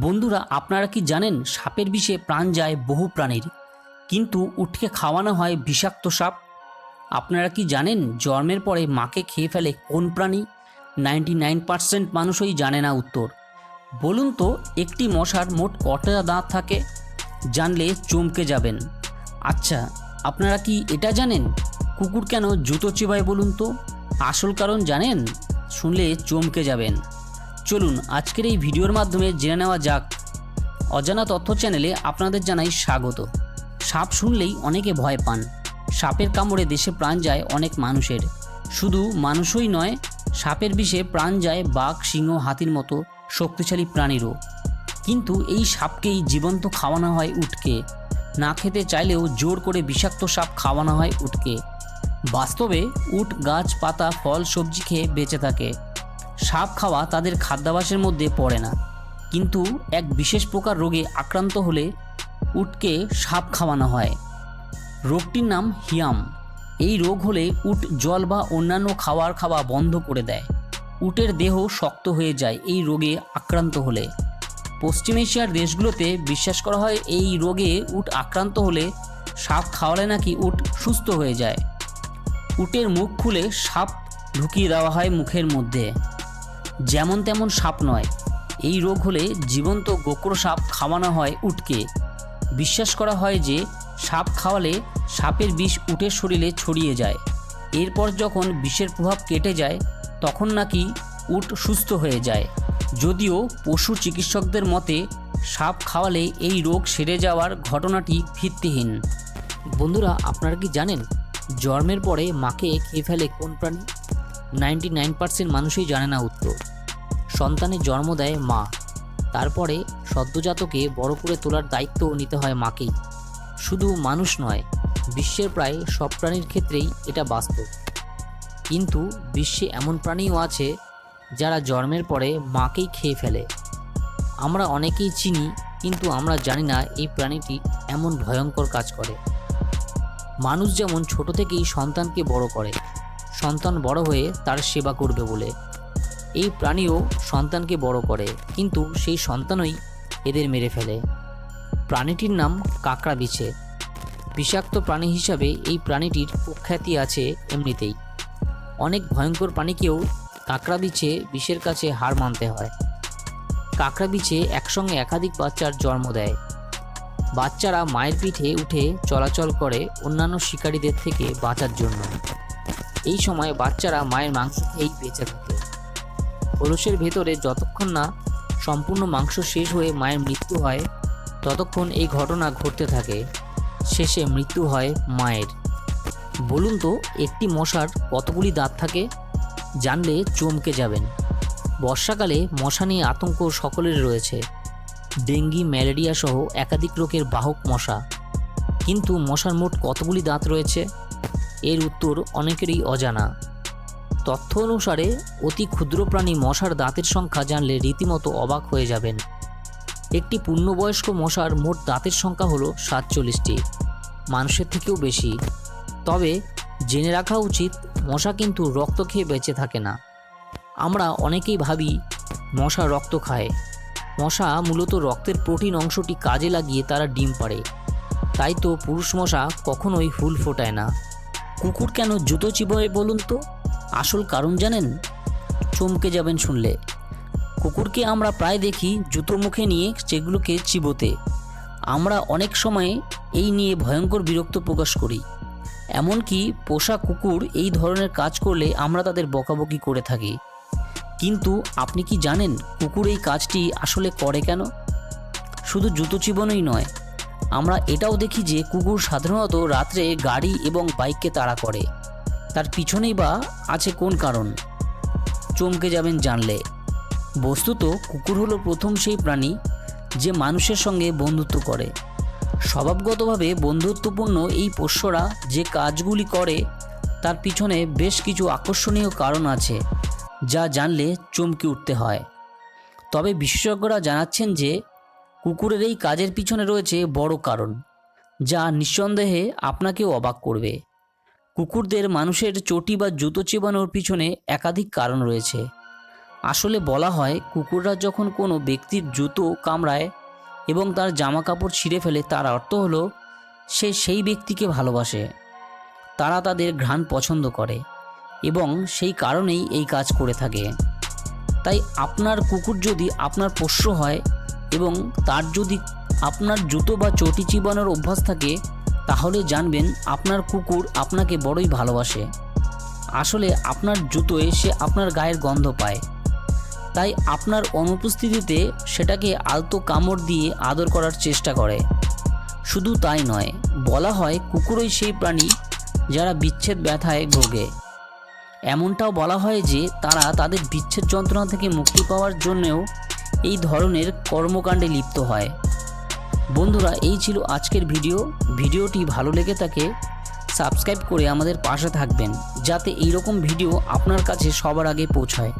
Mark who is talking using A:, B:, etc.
A: বন্ধুরা, আপনারা কি জানেন সাপের বিষে প্রাণ যায় বহু প্রাণীর? কিন্তু উঠকে খাওয়ানো হয় বিষাক্ত সাপ? আপনারা কি জানেন জন্মের পরে মাকে খেয়ে ফেলে কোন প্রাণী? নাইনটি নাইন পার্সেন্ট মানুষই জানে না উত্তর। বলুন তো, একটি মশার মোট কটা দাঁত থাকে? জানলে চমকে যাবেন। আচ্ছা আপনারা কি এটা জানেন? কুকুর কেন জুতো চিবায় বলুন তো? আসল কারণ জানেন? শুনলে চমকে যাবেন। চলুন আজকের এই ভিডিওর মাধ্যমে জেনে নেওয়া যাক। অজানা তথ্য চ্যানেলে আপনাদের জানাই স্বাগত। সাপ শুনলেই অনেকে ভয় পান। সাপের কামড়ে দেশে প্রাণ যায় অনেক মানুষের। শুধু মানুষই নয়, সাপের বিষে প্রাণ যায় বাঘ, সিংহ, হাতির মতো শক্তিশালী প্রাণীরও। কিন্তু এই সাপকেই জীবন্ত খাওয়ানো হয় উটকে। না খেতে চাইলেও জোর করে বিষাক্ত সাপ খাওয়ানো হয় উটকে। বাস্তবে উট, গাছ, পাতা, ফল, সবজি খেয়ে বেঁচে থাকে। সাপ খাওয়া তাদের খাদ্যাভাসের মধ্যে পড়ে না। কিন্তু এক বিশেষ প্রকার রোগে আক্রান্ত হলে উটকে সাপ খাওয়ানো হয়। রোগটির নাম হিয়াম। এই রোগ হলে উট জল বা অন্যান্য খাবার খাওয়া বন্ধ করে দেয়। উটের দেহ শক্ত হয়ে যায় এই রোগে আক্রান্ত হলে। পশ্চিম এশিয়ার দেশগুলোতে বিশ্বাস করা হয় এই রোগে উট আক্রান্ত হলে সাপ খাওয়ালে নাকি উট সুস্থ হয়ে যায়। উটের মুখ খুলে সাপ ঢুকিয়ে দেওয়া হয় মুখের মধ্যে। যেমন তেমন সাপ নয়। এই রোগ হলে জীবন্ত গোকর সাপ খাওয়ানো হয় উটকে। বিশ্বাস করা হয় যে, সাপ খাওয়ালে সাপের বিষ উটের শরীরে ছড়িয়ে যায়। এরপর যখন বিষের প্রভাব কেটে যায়, তখন নাকি উট সুস্থ হয়ে যায়। যদিও পশু চিকিৎসকদের মতে, সাপ খাওয়ালে এই রোগ সেরে যাওয়ার ঘটনাটি ভিত্তিহীন। বন্ধুরা, আপনারা কি জানেন, জন্মের পরে মাকে খেয়ে ফেলে কোন প্রাণী? নাইনটি নাইন পার্সেন্ট মানুষই জানে না উত্তর। সন্তানের জন্ম দেয় মা। তারপরে সদ্যজাতকে বড় করে তোলার দায়িত্বও নিতে হয় মাকেই। শুধু মানুষ নয়, বিশ্বের প্রায় সব প্রাণীর ক্ষেত্রেই এটা বাস্তব। কিন্তু বিশ্বে এমন প্রাণীও আছে, যারা জন্মের পরে মাকেই খেয়ে ফেলে। আমরা অনেকেই চিনি, কিন্তু আমরা জানি না এই প্রাণীটি এমন ভয়ঙ্কর কাজ করে। মানুষ যেমন ছোট থেকেই সন্তানকে বড় করে সন্তান বড় হয়ে তার সেবা করবে বলে। এই প্রাণীও সন্তানকে বড় করে, কিন্তু সেই সন্তানই এদের মেরে ফেলে। প্রাণীটির নাম কাঁকড়া বিছে বিষাক্ত প্রাণী হিসাবে এই প্রাণীটির কুখ্যাতি আছে এমনিতেই। অনেক ভয়ঙ্কর প্রাণীকেও কাঁকড়া বিছে বিষের কাছে হার মানতে হয়। কাঁকড়া বিছে একসঙ্গে একাধিক বাচ্চার জন্ম দেয়। বাচ্চারা মায়ের পিঠে উঠে চলাচল করে অন্যান্য শিকারীদের থেকে বাঁচার জন্য। এই সময় বাচ্চারা মায়ের মাংস খেয়েই বেঁচে থাকে। কলসের ভেতরে যতক্ষণ না সম্পূর্ণ মাংস শেষ হয়ে মায়ের মৃত্যু হয়, ততক্ষণ এই ঘটনা ঘটতে থাকে। শেষে মৃত্যু হয় মায়ের। বলুন তো, একটি মশার কতগুলি দাঁত থাকে? জানলে চমকে যাবেন। বর্ষাকালে মশা নিয়ে আতঙ্ক সকলের রয়েছে। ডেঙ্গি ম্যালেরিয়া সহ একাধিক রোগের বাহক মশা। কিন্তু মশার মোট কতগুলি দাঁত রয়েছে? এর উত্তর অনেকেরই অজানা। তথ্য অনুসারে, অতি ক্ষুদ্র প্রাণী মশার দাঁতের সংখ্যা জানলে রীতিমতো অবাক হয়ে যাবেন। একটি পূর্ণবয়স্ক মশার মোট দাঁতের সংখ্যা হলো সাতচল্লিশটি। মানুষের থেকেও বেশি। তবে, জেনে রাখা উচিত, মশা কিন্তু রক্ত খেয়ে বেঁচে থাকে না। আমরা অনেকেই ভাবি, মশা রক্ত খায়। মশা মূলত রক্তের প্রোটিন অংশটি কাজে লাগিয়ে তারা ডিম পাড়ে। তাই তো পুরুষ মশা কখনোই ফুল ফোটায় না। কুকুর কেন জুতো চিবোয় বলুন তো? আসল কারণ জানেন? চমকে যাবেন শুনলে। কুকুরকে আমরা প্রায় দেখি জুতো মুখে নিয়ে সেগুলোকে চিবোতে। আমরা অনেক সময় এই নিয়ে ভয়ঙ্কর বিরক্ত প্রকাশ করি। এমনকি পোষা কুকুর এই ধরনের কাজ করলে আমরা তাদের বকাবকি করে থাকি। কিন্তু আপনি কি জানেন কুকুর এই কাজটি আসলে করে কেন? শুধু জুতো চিবনই নয় আমরা এটাও দেখি যে কুকুর সাধারণত রাত্রে গাড়ি এবং বাইককে তাড়া করে। তার পিছনেই বা আছে কোন কারণ? চমকে যাবেন জানলে। বস্তুত কুকুর হলো প্রথম সেই প্রাণী যে মানুষের সঙ্গে বন্ধুত্ব করে। স্বভাবগতভাবে বন্ধুত্বপূর্ণ এই পোষ্যরা যে কাজগুলি করে, তার পিছনে বেশ কিছু আকর্ষণীয় কারণ আছে, যা জানলে চমকে উঠতে হয়। তবে বিশেষজ্ঞরা জানাচ্ছেন যে কুকুরের এই কাজের পিছনে রয়েছে বড় কারণ, যা নিঃসন্দেহে আপনাকেও অবাক করবে। কুকুরদের মানুষের চটি বা জুতো চেবানোর পিছনে একাধিক কারণ রয়েছে। আসলে বলা হয়, কুকুররা যখন কোনো ব্যক্তির জুতো কামড়ায় এবং তার জামা কাপড় ছিঁড়ে ফেলে, তার অর্থ হলো, সে সেই ব্যক্তিকে ভালোবাসে। তারা তাদের ঘ্রাণ পছন্দ করে এবং সেই কারণেই এই কাজ করে থাকে। তাই আপনার কুকুর যদি আপনার পোষ্য হয় এবং তার যদি আপনার জুতো বা চটি চিবানোর অভ্যাস থাকে, তাহলে জানবেন আপনার কুকুর আপনাকে বড়ই ভালোবাসে। আসলে আপনার জুতোয় সে আপনার গায়ের গন্ধ পায়। তাই আপনার অনুপস্থিতিতে সেটাকে আলতো কামড় দিয়ে আদর করার চেষ্টা করে। শুধু তাই নয়, বলা হয় কুকুরই সেই প্রাণী যারা বিচ্ছেদ ব্যথায় ভোগে। এমনটাও বলা হয় যে তারা তাদের বিচ্ছেদ যন্ত্রণা থেকে মুক্তি পাওয়ার জন্যও এই ধরনের কর্মকাণ্ডে লিপ্ত হয়। বন্ধুরা, এই ছিল আজকের ভিডিও। ভিডিওটি ভালো লেগে থাকে, সাবস্ক্রাইব করে আমাদের পাশে থাকবেন, যাতে এই রকম ভিডিও আপনার কাছে সবার আগে পৌঁছায়।